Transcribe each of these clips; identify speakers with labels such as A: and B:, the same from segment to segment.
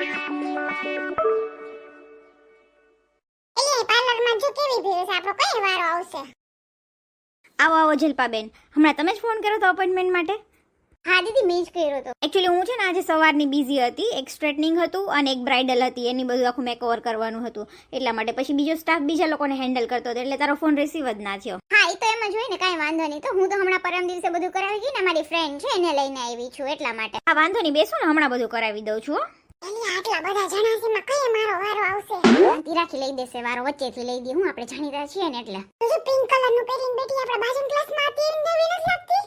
A: એ પાર્લરમાં જો કેવી ભીડ છે? આપણો કઈ વારો આવશે?
B: આવો આવો જલ્પાબેન. હમણાં તમે જ ફોન કર્યો હતો અપોઇન્ટમેન્ટ માટે?
A: હા દીદી મેં જ કર્યો હતો
B: એકચ્યુઅલી હું છે ને આજે સવારની બિઝી હતી એક સ્ટ્રેટનિંગ હતું અને એક બ્રાઇડલ હતી. એની બધું આખું મેકઓવર કરવાનું હતું. એટલા માટે પછી બીજો સ્ટાફ બીજા લોકોને હેન્ડલ કરતો હતો એટલે તારો ફોન રિસીવ જ ના થયો.
A: હા એ તો એમ જ હોય ને કાંઈ વાંધો નહીં. તો હું તો હમણાં પરમ દિવસે બધું કરાવી ગઈ ને મારી ફ્રેન્ડ છે એને લઈને આવી છું એટલા માટે.
B: હા વાંધો નહીં બેસો ને હમણાં બધું કરાવી દઉં છું.
A: એલી આટલા બધા જણા છે માં કઈ મારો વારો આવશે? તિરાખી લઈ દેશે વારો વચ્ચેથી લઈ દી. હું આપણે જાણીતા છીએ ને એટલે. તું પિંક કલરનું પહેરીને બેઠી આપણા બાજુ ક્લાસમાં હતી એમ દેવી નથી લાગતી?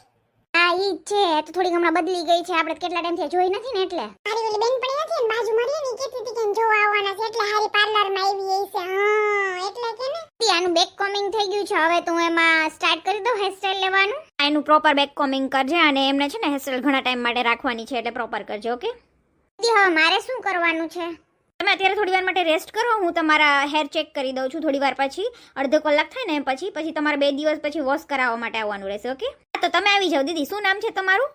A: હા ઈ છે. તો થોડીક હમણાં બદલી ગઈ છે. આપણે કેટલા ટાઈમથી જોઈ નથી ને એટલે. મારી ઓલી બેન પણ નથી ને બાજુ મારી ને કેતી હતી કે જોવા આવવાના છે. એટલે હારી પાર્લરમાં આવી છે. હા એટલે કે ને. આનું બેક કોમિંગ થઈ ગયું છે. હવે તું એમાં સ્ટાર્ટ કરી દઉં હેરસ્ટાઈલ લેવાનું.
B: આ એનું પ્રોપર બેક કોમિંગ કરજે અને એમને છે ને હેરસ્ટાઈલ ઘણા ટાઈમ માટે રાખવાની છે એટલે પ્રોપર કરજે ઓકે
A: તી હવે મારે શું કરવાનું છે?
B: તમે અત્યારે થોડી વાર માટે રેસ્ટ કરો હું તમારા હેર ચેક કરી દઉં છું થોડી વાર પછી. અડધો કલાક થાય ને પછી પછી તમારે બે દિવસ પછી વોશ કરાવવા માટે આવવાનું રહેશે ઓકે તો તમે આવી જાઓ દીદી. શું નામ છે તમારું?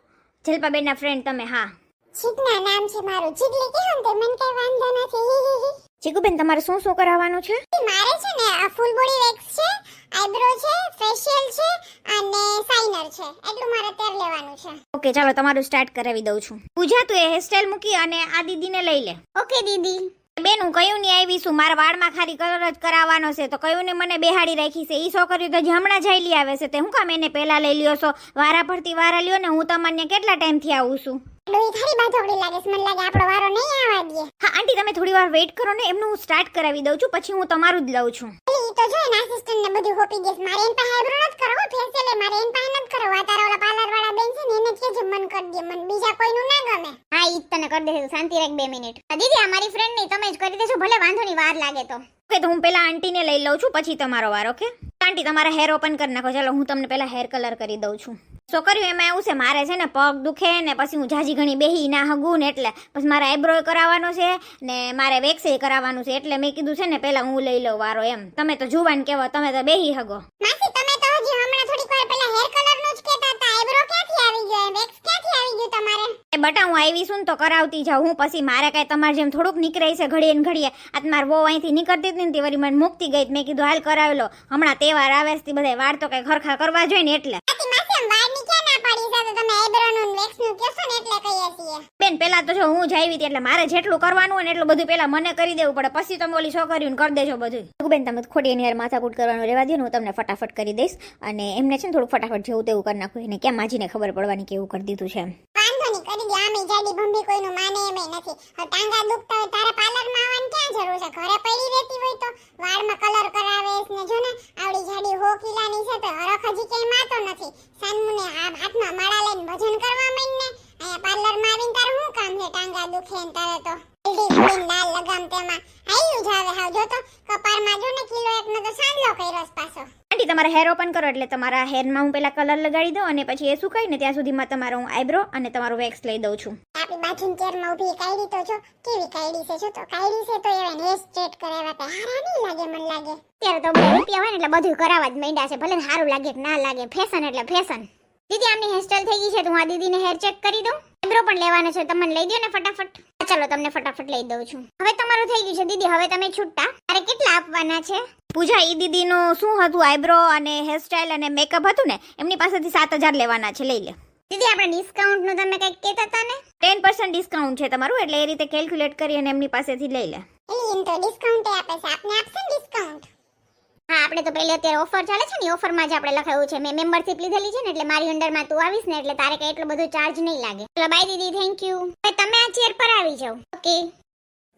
B: જલપાબેનના ફ્રેન્ડ તમે હા.
A: ચીકના નામ છે મારું. ચીકલી કેવું તે? મને કઈ વાંધો નથી.
B: ચીકુબેન તમારે શું શું કરાવવાનું છે?
A: મારે છે ને આ ફૂલ બોડી વેક્સ છે આઈબ્રો છે ફેશિયલ છે અને સાઇનર છે. એટલું મારે અત્યારે લેવાનું છે.
B: ઓકે ચાલો તમારું સ્ટાર્ટ કરાવી દઉં છું. પૂજા તું એ હેરસ્ટાઈલ મૂકી અને આ દીદીને લઈ લે.
A: ઓકે દીદી.
B: બેન હું કયું નહીં આવી છું? મારા વાળમાં ખાલી કલર જ કરાવવાનો છે. તો કયું ને મને બેહાડી રાખી છે? એ છોકરીઓ તો હમણાં જઈ લઈ આવે છે. તે હું કામ એને પહેલા લઈ લ્યો છો? વારા ફરતી વારા લ્યો ને હું તમને કેટલા ટાઈમથી આવું છું?
A: થારી બાજોડી લાગે છે. મને લાગે આપણો વારો નહીં આવવા દે.
B: હા આંટી તમે થોડી વાર વેઇટ કરો ને. એમનું હું સ્ટાર્ટ કરાવી દઉં છું. પછી હું તમારું જ લઉં છું.
A: એ તો જો ને આસિસ્ટન્ટ ને બધું હોપી ગેસ મારે એન પાસે આઈબ્રો નથી કરો ફેશિયલ મારે એન પાસે નથી કરો આ તારા ઓલા પાર્લર વાળા બેન છે ને એને જ કહેજો મન કરી દે. મને બીજા કોઈનું ના ગમે. હા ઈ તને કરી દેશે. શાંતિ રાખ બે મિનિટ. દીદી અમારી મારી ફ્રેન્ડ નહીં તમે જ કરી દેજો ભલે વાંધો નહીં વાર લાગે તો.
B: ઓકે તો હું પહેલા આંટીને લઈ લઉં છું પછી તમારો વાર ઓકે? આંટી તમારા હેર ઓપન કરી નાખો. ચાલો હું તમને પેલા હેર કલર કરી દઉં છું. છોકરીઓ એમાં એવું છે મારે છે ને પગ દુખે ને પછી હું જાજી ઘણી બેહી ના હગું ને એટલે પછી મારે આઈબ્રો કરાવવાનો છે ને મારે વેક્સ કરાવવાનું છે એટલે મેં કીધું છે ને પેલા હું લઈ લઉં વારો એમ. તમે તો જુવાન કેવો તમે તો બેહી હગો.
A: માસી તમે તો હજી હમણાં થોડીક વાર પહેલા હેર કલરનું ગયો આવી ગયું
B: બટા, હું આવી છું તો કરાવતી જાઉં. હું પછી મારે કાંઈ તમારે જેમ થોડુંક નીકળે છે ઘડીએ ને ઘડીએ. આ તમારે બહુ અહીંથી નીકળતી જ તે વળી મને મૂકતી ગઈ મેં કીધું, હાલ કરાવેલો હમણાં તહેવાર આવે છે બધા વાર તો કઈ ખરખા કરવા જોઈએ ને એટલે. બેન પેલા તો જો હું જ હતી એટલે મારે જેટલું કરવાનું હોય ને એટલું બધું પેલા મને કરી દેવું પડે. પછી તમે ઓલી છોકરીઓને કરી દેજો બધું. બેન, તમે ખોટી એની યાર માથાકૂટ કરવાનું રહેવા દે હું તમને ફટાફટ કરી દઈશ. અને એમને છે ને થોડુંક ફટાફટ જેવું તેવું કરી નાખું. એને કેમ માજીને ખબર પડવાની કે એવું કરી દીધું છે એમ
A: કરી દે આમે જાડી ભંભી કોઈનું માને એમ નથી. હવે ટાંગા દુખતા હોય તારે પાર્લરમાં આવવાની ક્યાં જરૂર છે? ઘરે પડી રહેતી હોય તો વાળમાં કલર કરાવે ને જો ને, આવડી જાડી હો કિલાની છે તો હરખ હજી ક્યાંય માતો નથી. સાનમુને આ હાથમાં માળા લઈને ભજન કરવા માંડ ને અહીંયા પાર્લરમાં આવીને તારે શું કામ છે? ટાંગા દુખે ને તારે તો. હલ્દી લાલ લગામ તેમાં. આવ્યું જ આવે હાવ. જો તો કપાળમાં જો ને કિલો એકનો તો સાંજલો કર્યો પાછો.
B: આંટી, તમારા હેર ઓપન કરો એટલે તમારા હેરમાં હું પેલા કલર લગાડી દઉં અને પછી એ સુકાઈને ત્યાં સુધીમાં તમારો હું આઈબ્રો અને તમારો વેક્સ લઈ દઉં છું.
A: આપણી બાજુની ચેરમાં ઊભી કાયડી તો છો કેવી કાયડી છે છો તો? કાયડી છે તો એવા હેર સ્ટ્રેટ કરાવ્યા તો હારા નહીં લાગે મને લાગે. ત્યારે તો બહુ રૂપિયા એટલે બધું કરાવવા જ માંડ્યા છે. ભલે સારું લાગે કે ના લાગે ફેશન એટલે ફેશન દીદી, આમની હેરસ્ટાઈલ થઈ ગઈ છે તો હું આ દીદીને હેર ચેક કરી દઉં. આઈબ્રો પણ લેવાનો છે તમને લઈ દો ને ફટાફટ. ચાલો તમને ફટાફટ લઈ દઉં છું. હવે તમારું થઈ ગયું છે દીદી. હવે તમે છૂટા તારે કેટલા આપવાના છે?
B: પૂજા એ દીદીનું શું હતું? આઈબ્રો અને હેરસ્ટાઈલ અને મેકઅપ હતું ને એમની પાસેથી સાત હજાર લેવાના છે. લઈ લે.
A: દીદી આપણે ડિસ્કાઉન્ટનું તમે કંઈક કહેતા હતા ને?
B: ટેન પર્સન્ટ ડિસ્કાઉન્ટ છે તમારું એટલે એ રીતે કેલ્ક્યુલેટ કરી અને એમની પાસેથી લઈ લે.
A: એલી એમ તો ડિસ્કાઉન્ટ આપે છે. આપને આપશે ડિસ્કાઉન્ટ હા, આપણે તો પહેલે અત્યારે ઓફર ચાલે છે ને ઓફરમાં જ આપણે લખાયું છે. મેં મેમ્બરશિપ લીધેલી છે ને, એટલે મારી અંડરમાં તું આવીશ ને, એટલે તારે કઈ એટલો બધો ચાર્જ નહીં લાગે. ચલો બાય દીદી થેન્ક યુ તમે આ ચેર પર આવી જાઓ. ઓકે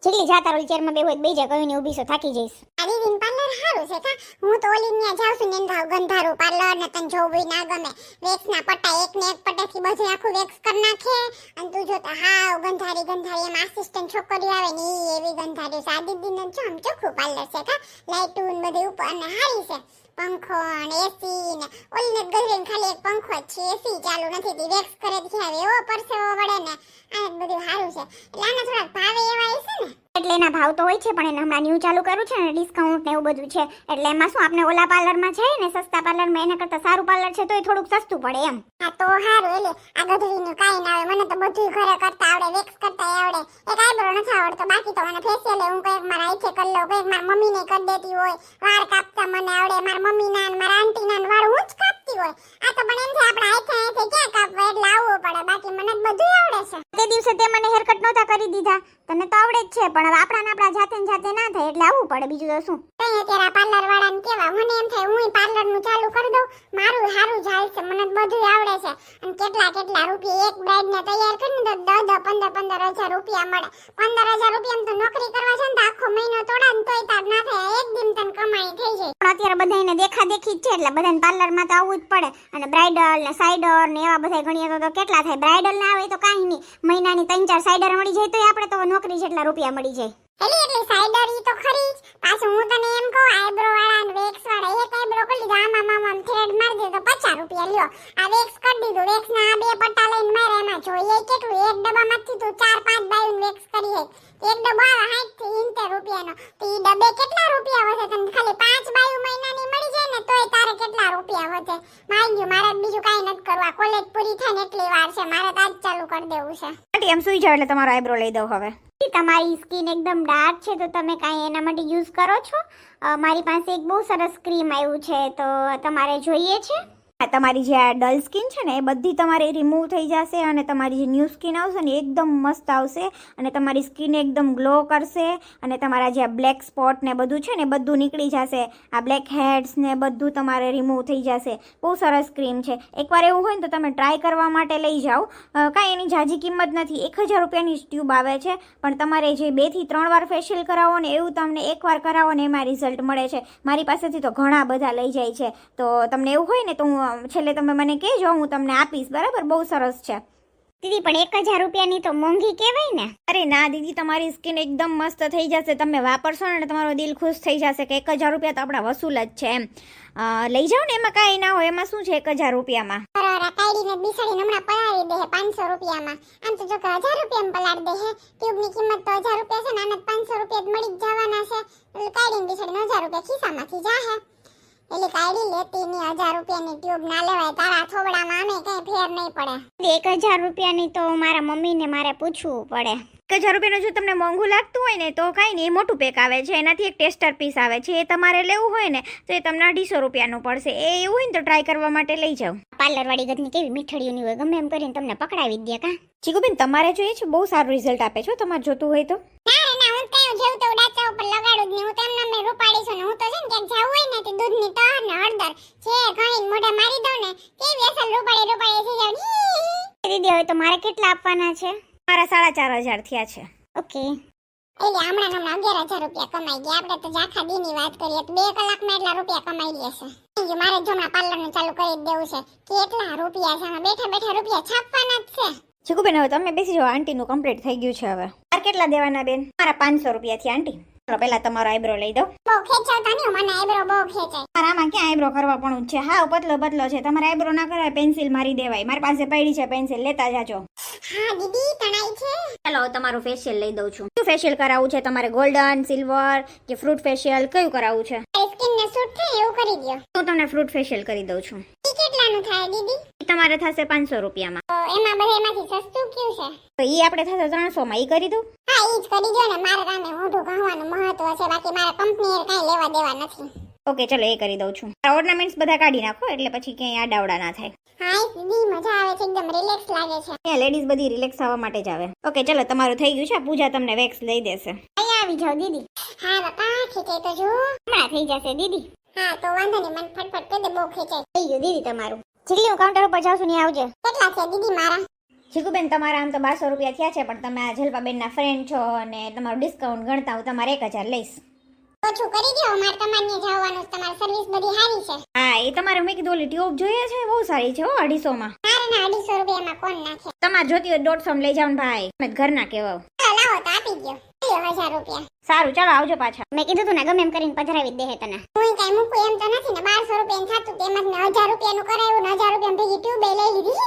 A: જેટલી જાતા રોલ ચેરમાં બેહો બે જા કહીને ઊભી છો, થાકી જઈશ. આ દીદીનું પાર્લર સારું છે કા? હું તો ઓલી ન્યા જાઉં છું ને એમ ગંધારું પાર્લર ને તને જોવું ના ગમે. વેક્સ ના પટ્ટા એક ને એક પટ્ટેથી બધું આખું વેક્સ કરી નાખે. અને તું જો હાવ ગંધારી ગંધારી, એમ આસિસ્ટન્ટ છોકરી આવે ને ઈ એવી ગંધારી છે. આ દીદીને જો આમ ચોખ્ખું પાર્લર છે કા? લાઇટું ને બધું ઉપર, અને હારી છે. પંખો ને એસી ને. ઓલીને ગજરીને ખાલી એક પંખો જ છે. એસી ચાલુ નથી. તી વેક્સ કરે આવે એવો પરસેવો વળે ને. આ બધું સારું છે. એટલે આના થોડાક ભાવે એવા હશે ને? એટલે એના ભાવ તો હોય છે, પણ એને હમણાં ન્યૂ ચાલુ કર્યું છે ને ડિસ્કાઉન્ટ ને એવું બધું છે. એટલે એમાં શું આપણે ઓલા પાર્લરમાં છે ને, સસ્તા પાર્લરમાં એના કરતાં સારું પાર્લર છે, તો એ થોડુંક સસ્તું પડે એમ. હા, તો સારું એટલે આ ગધડીનું કાંઈ ના આવે, મને તો બધું ઘરે કરતા આવડે, વેક્સ કરતા આવડે. એક આઈબ્રો નથી આવડતો, બાકી તો મને ફેશિયલ હું કંઈક મારા આઈથે કરી લઉં, કંઈક મારા મમ્મીને કરી દેતી હોય. વાળ કાપતા મને આવડે, મારા મમ્મીના મારા આંટીના વાળ, હું જ કાપતી હોય. આ તો પણ એમ છે આપણા હાથે હાથે ક્યાં કાપવા એટલે આવવું પડે? બાકી મને બધું આવડે છે.
C: તે દિવસે તે મને હેરકટ નહોતા કરી દીધા. તને તો આવડે જ છે પણ હવે આપણા આપણા જાતે ને જાતે ના થાય એટલે આવવું પડે. બીજું તો શું?
A: કઈ અત્યારે આ પાર્લર વાળાને કેવા? મને એમ થાય હું પાર્લરનું ચાલુ કરી દઉં મારું સારું ચાલશે મને બધું આવડે છે. અને કેટલા કેટલા રૂપિયા એક બ્રાઇડ ને તૈયાર કરીને તો દસ દસ પંદર પંદર હજાર રૂપિયા મળે. પંદર હજાર રૂપિયા તો નોકરી કરવા છે ને તો આખો મહિનો તોડા ને તોય તાર ના થાય. એક દિન તને કમાણી થઈ જાય.
C: પણ અત્યારે બધાને દેખા દેખી જ છે એટલે બધાને પાર્લરમાં તો આવવું જ પડે. અને બ્રાઇડલ ને સાઇડર ને એવા બધા ગણીએ તો કેટલા થાય? બ્રાઇડલ ના આવે તો કાંઈ નહીં. મહિનાની ત્રણ ચાર સાઇડર મળી જાય તો આપણે તો નોકરી જેટલા રૂપિયા મળી જાય.
A: એલી, એટલી સાઈડર ઈ તો ખરી જ. પાછું હું તને એમ કહું આઈબ્રો વાળા ને વેક્સ વાળા, એક આઈબ્રો કરી લીધો. આમાં મામા થ્રેડ મારી દીધો તો પચાસ રૂપિયા, લ્યો. આ વેક્સ કરી દીધું. વેક્સ ના આ બે પટ્ટા લઈને મારે એમાં જોઈએ કેટલું, એક ડબ્બામાંથી તું ચાર, પાંચ બાયું વેક્સ કરી હે. એક ડબ્બો આવે 60 થી ઇન્તેર રૂપિયાનો. તો ઈ ડબ્બે કેટલા રૂપિયા વધે? તને ખાલી પાંચ બાયું મહિનાની મળી જાય ને, તોય તારે કેટલા રૂપિયા વધે? મારી ગયું, મારે બીજું કાઈ નથી કરવા. કોલેજ પૂરી થાય ને, એટલી વાર છે. મારે તો આજ ચાલુ કરી દેવું છે.
B: એમ સુઈ જાવ એટલે તમારો આઈબ્રો લઈ દઉં હવે.
C: તમારી સ્કિન એકદમ ડાર્ક છે, તો તમે કાંઈ એના માટે યુઝ કરો છો? મારી પાસે એક બહુ સરસ ક્રીમ આવ્યું છે, તો તમારે જોઈએ છે?
B: તમારી જે આ ડલ સ્કિન છે ને, એ બધી તમારી રિમૂવ થઈ જશે અને તમારી જે ન્યૂ સ્કિન આવશે ને એકદમ મસ્ત આવશે અને તમારી સ્કિન એકદમ ગ્લો કરશે અને તમારા જે બ્લેક સ્પોટ ને બધું છે ને બધું નીકળી જશે. આ બ્લેક હેડ્સ ને બધું તમારે રિમૂવ થઈ જશે. બહુ સરસ ક્રીમ છે. એકવાર એવું હોય ને તો તમે ટ્રાય કરવા માટે લઈ જાઓ. કાંઈ એની જાજી કિંમત નથી. એક હજાર રૂપિયાની ટ્યુબ આવે છે. પણ તમારે જે બેથી ત્રણ વાર ફેશિયલ કરાવો ને, એવું તમને એકવાર કરાવો ને, એમાં રિઝલ્ટ મળે છે. મારી પાસેથી તો ઘણા બધા લઈ જાય છે. તો તમને એવું હોય ને, તો હું છેલ્લે તમે મને કહેજો હું તમને આપીશ બરાબર? બહુ સરસ છે.
C: દીદી પણ એક હજાર રૂપિયાની તો મોંઘી કહેવાય ને.
B: અરે ના દીદી તમારી સ્કિન એકદમ મસ્ત થઈ જશે. તમે વાપરશો ને તમારો દિલ ખુશ થઈ જશે કે એક હજાર રૂપિયા તો આપણા વસૂલ જ છે એમ. લઈ જાઓ ને એમાં કાંઈ ના હોય. એમાં શું છે એક હજાર રૂપિયામાં?
A: કાઢીને બિસાડીને હમણાં પલાળી દે પાંચસો રૂપિયામાં. આમ તો જો કે હજાર રૂપિયામાં પલાળી દે હે. ટ્યુબની કિંમત તો હજાર રૂપિયા છે ને આને પાંચસો રૂપિયા જ મળી જ જવાના છે. કાઢીને બિસાડીને હજાર રૂપિયા ખિસ્સામાંથી જાહે એટલે કાઢી લેતી ની હજાર રૂપિયાની ટ્યુબ ના લેવાય. તારા થોબડામાં અમે કઈ ફેર નહીં પડે.
C: એક હજાર રૂપિયાની તો મારા મમ્મીને મારે પૂછવું પડે.
B: એક હજાર રૂપિયાનું જો તમને મોંઘું લાગતું હોય ને તો કાંઈ નહીં મોટું પેક આવે છે. એનાથી એક ટેસ્ટર પીસ આવે છે. એ તમારે લેવું હોય ને તો એ તમને અઢીસો રૂપિયાનું પડશે. એ એવું હોય ને તો ટ્રાય કરવા માટે લઈ જાઓ.
C: પાર્લર વાળી ગતની કેવી મીઠડીઓની હોય ગમે એમ કરીને તમને પકડાવી દે કા.
B: ચીકુબેન તમારે જોઈએ છે બહુ સારું રિઝલ્ટ આપે છો તમારે જોતું હોય તો.
A: ના ના હું કઈ જેવું તો ડાચા ઉપર લગાડું જ નહીં હું તો એમને મેં રૂપાડી છું ને હું તો છે ને ક્યાંક જાવું હોય ને તે દૂધની તહર ને હળદર છે ઘણી મોઢા મારી દઉં ને કેવી અસલ રૂપાડી રૂપાડી થઈ જાવ
C: દીદી હવે તો મારે કેટલા આપવાના છે?
B: મારા સાડા ચાર હજાર થયા છે.
C: ઓકે.
A: એટલે હમણાં હમણાં અગિયાર હજાર રૂપિયા કમાઈ ગયા. આપણે તો આખા દીની વાત કરીએ તો બે કલાકમાં એટલા રૂપિયા કમાઈ લેશે છે. મારે જો હમણાં પાર્લરનું ચાલુ કરી દેવું છે. કેટલા રૂપિયા છે? બેઠા બેઠા રૂપિયા છાપવાના જ છે.
B: ચીકુબેન હવે તમે બેસી જાઓ. આંટીનું કમ્પ્લીટ થઈ ગયું છે હવે. મારે કેટલા દેવાના બેન? મારા પાંચસો રૂપિયા થી આંટી. ચલો પહેલા તમારો આઈબ્રો લઈ દો
A: બહુ ખેંચાવતા નહીં મને આઈબ્રો બહુ ખેંચાય.
B: મારા આમાં ક્યાં આઈબ્રો કરવા પણ છે? હા પતલો પતલો છે. તમારે આઈબ્રો ના કરાય પેન્સિલ મારી દેવાય. મારી પાસે પડી છે પેન્સિલ. લેતા જાજો.
A: હા દીદી તણાઈ છે?
B: ચાલો તમારું ફેશિયલ લઈ દઉં છું. શું ફેશિયલ કરાવવું છે? તમારે ગોલ્ડન સિલ્વર કે ફ્રૂટ ફેશિયલ કયું કરાવવું છે?
A: સ્કિન ને સૂટ થાય એવું કરી દો
B: હું તમને ફ્રૂટ ફેશિયલ કરી દઉં છું.
A: ઈ કેટલાનું થાય દીદી?
B: તમારે થશે પાંચસો રૂપિયામાં.
A: તો એમાં બધે એમાંથી સસ્તું કયું છે?
B: તો એ આપણે થશે ત્રણસો માં એ કરી દઉં?
A: હા ઈ જ કરી દો ને. મારે રામે મોઢું ઘાવાનું મહત્વ છે. બાકી મારે કંપની કાંઈ લેવા દેવા નથી.
B: ઓકે ચલો એ કરી દઉં છું. ઓર્નામેન્ટ્સ બધા કાઢી નાખો એટલે પછી ક્યાંય આડાવડા ના થાય.
A: હા ઈ દીદી મજા આવે છે એકદમ રિલેક્સ લાગે છે.
B: ત્યાં લેડીઝ બધી રિલેક્સ થવા માટે જ આવે. ઓકે ચલો તમારું થઈ ગયું છે પૂજા તમને વેક્સ લઈ દેશે.
C: અહીંયા આવી જાઓ દીદી.
A: હા બાપા ખેંચાય તો જો
C: હમણાં થઈ જશે દીદી.
A: હા તો વાંધો નહીં મને ફટફટ કહી દે બહુ ખેંચાય.
C: થઈ ગયું દીદી તમારું. જેટલી હું કાઉન્ટર ઉપર જાઉં છું ને આવજે.
A: કેટલા છે દીદી મારા?
B: જીગુબેન તમારા આમ તો બારસો રૂપિયા થયા છે પણ તમે આ જલપાબેનના ફ્રેન્ડ છો અને તમારું ડિસ્કાઉન્ટ ગણતા હું તમારે એક હજાર લઈશ.
A: ઓછું કરી દો મારે તમારે જવાનું તમારી સર્વિસ બધી સારી છે.
B: એ તમારે મેં કીધું ઓલી ટ્યુબ જોઈએ છે બહુ સારી છે હો અઢીસોમાં.
A: મારે ના અઢીસો રૂપિયામાં કોણ નાખે?
B: તમારે જોતી હોય દોઢસો લઈ જાવ ભાઈ તમે ઘરના
A: કેવા લાવો તો આપી દો હજાર રૂપિયા.
B: સારું ચાલો આવજો પાછા.
C: મેં કીધું તું ને ગમે એમ કરીને પધરાવી દે તને.
A: હું કઈ મૂકું એમ તો નથી ને બારસો રૂપિયા થતું તેમાં ને હજાર રૂપિયાનું કરાયું ને હજાર રૂપિયા ભેગી ટ્યુબે લઈ લીધી.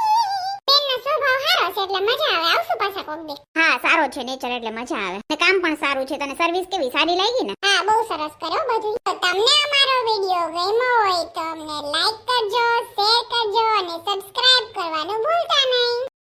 A: બેનનો સ્વભાવ સારો છે એટલે મજા આવે. આવશું પાછા કોક દી.
C: સારો છે નેચર એટલે મજા આવે. ને કામ પણ સારું છે, તને સર્વિસ કેવી? સારી લાગી ને?
A: હા, બહુ સરસ કર્યો બધું તમને અમારો વીડિયો ગમ્યો હોય તો અમને લાઈક કરજો શેર કરજો અને સબસ્ક્રાઇબ કરવાનું ભૂલતા નહીં.